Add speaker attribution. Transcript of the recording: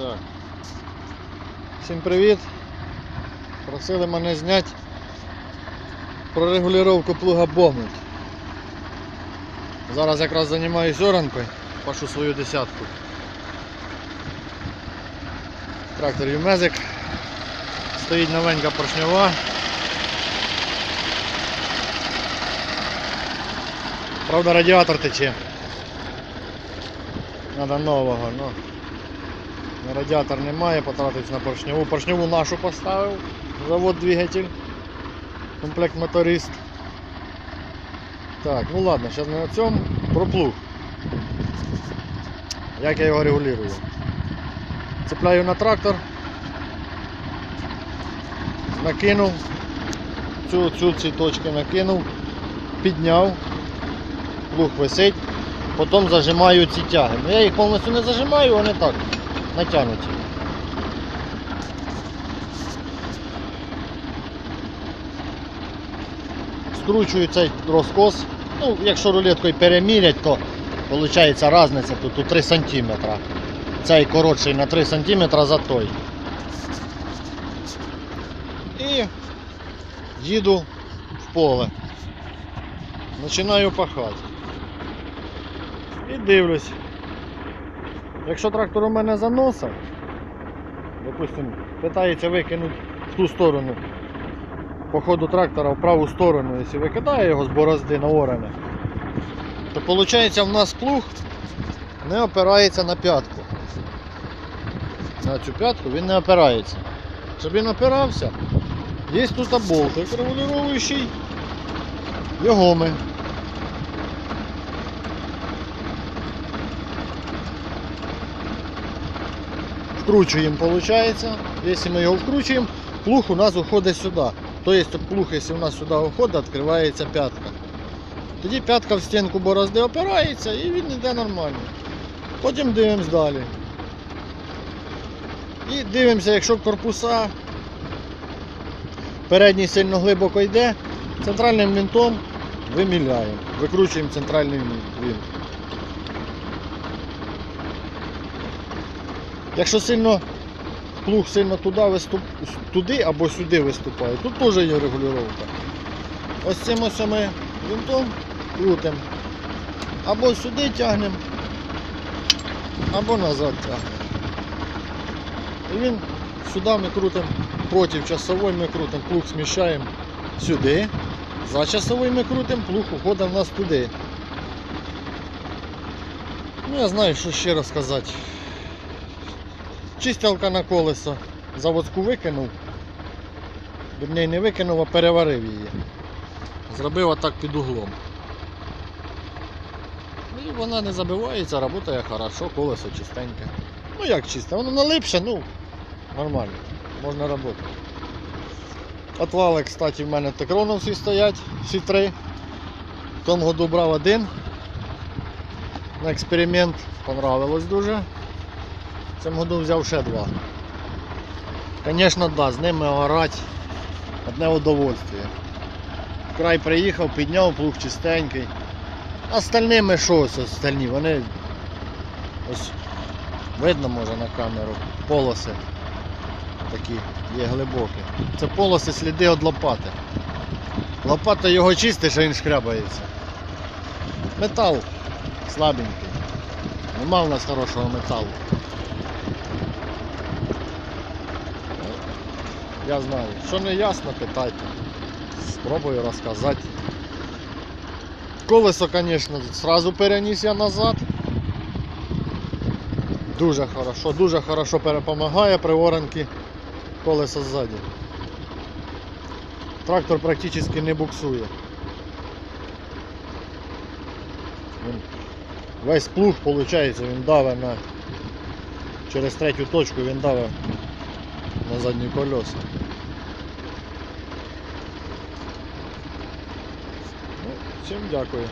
Speaker 1: Так. Всім привіт. Просили мене зняти про регулювання плуга Бомут. Зараз якраз займаюся оранкою, пашу свою десятку. Трактор Юмезик. Стоїть новенька поршньова. Правда радіатор тече. Надо нового, ну. Радіатор немає, потратився на поршньову. Поршньову нашу поставив. Завод двигатель. Комплект моторист. Так, ну ладно, зараз на цьому. Про плуг. Як я його регулюю. Цепляю на трактор. Накинув. Цю, цю ці точки накинув. Підняв. Плуг висить. Потім зажимаю ці тяги. Ну я їх повністю не зажимаю, вони так натягнуті. Скручую цей розкос. Ну, якщо рулеткою перемірять, то виходить різниця тут у 3 см. Цей коротший на 3 см за той. І їду в поле. Починаю пахати. І дивлюсь. Якщо трактор у мене заносив, допустим, питається викинути в ту сторону, по ходу трактора в праву сторону, якщо викидає його з борозди на оране, то виходить в нас плуг не опирається на п'ятку. На цю п'ятку він не опирається. Щоб він опирався, є тут болтик регулюючий, його ми вкручуємо, виходить. Якщо ми його вкручуємо, плуг у нас уходить сюди. Тобто плуг, якщо у нас сюди уходить, відкривається п'ятка. Тоді п'ятка в стінку борозди опирається і він йде нормально. Потім дивимось далі. І дивимося, якщо корпуса передній сильно глибоко йде, центральним винтом виміляємо, викручуємо центральний винт. Якщо сильно плуг сильно туди, виступ... туди або сюди виступає, тут теж є регулювання. Ось цим ось ми винтом крутимо. Або сюди тягнемо, або назад тягнемо. І він сюди ми крутимо проти часової ми крутимо, плуг зміщаємо сюди. За часовий ми крутимо, плуг уходить в нас туди. Ну я знаю, що ще розказати. Чистілка на колесо. Заводську викинув. Вірніше не викинув, а переварив її. Зробив отак під углом. І вона не забивається, працює хорошо, колесо чистеньке. Ну як чисте, воно налипше, ну нормально, можна працювати. Отвали, кстати, в мене текроновці стоять, всі три. В тому году брав один. На експеримент понравилось дуже. В цьому году взяв ще два. Звісно, да, з ними орати одне удовольствие. Край приїхав, підняв, плуг чистенький. Остальними що ось остальні? Вони ось видно може на камеру. Полоси такі є глибокі. Це полоси сліди від лопати. Лопата його чистить, а він шкрябається. Метал слабенький. Нема в нас хорошого металу. Я знаю. Що не ясно, питайте. Спробую розказати. Колесо, звісно, сразу переніс я назад. Дуже хорошо, дуже хорошо перепомагає при оранці колесо ззаді. Трактор практично не буксує. Весь плуг, виходить, він давить на через третю точку він давить на задні колеса. Всім дякую.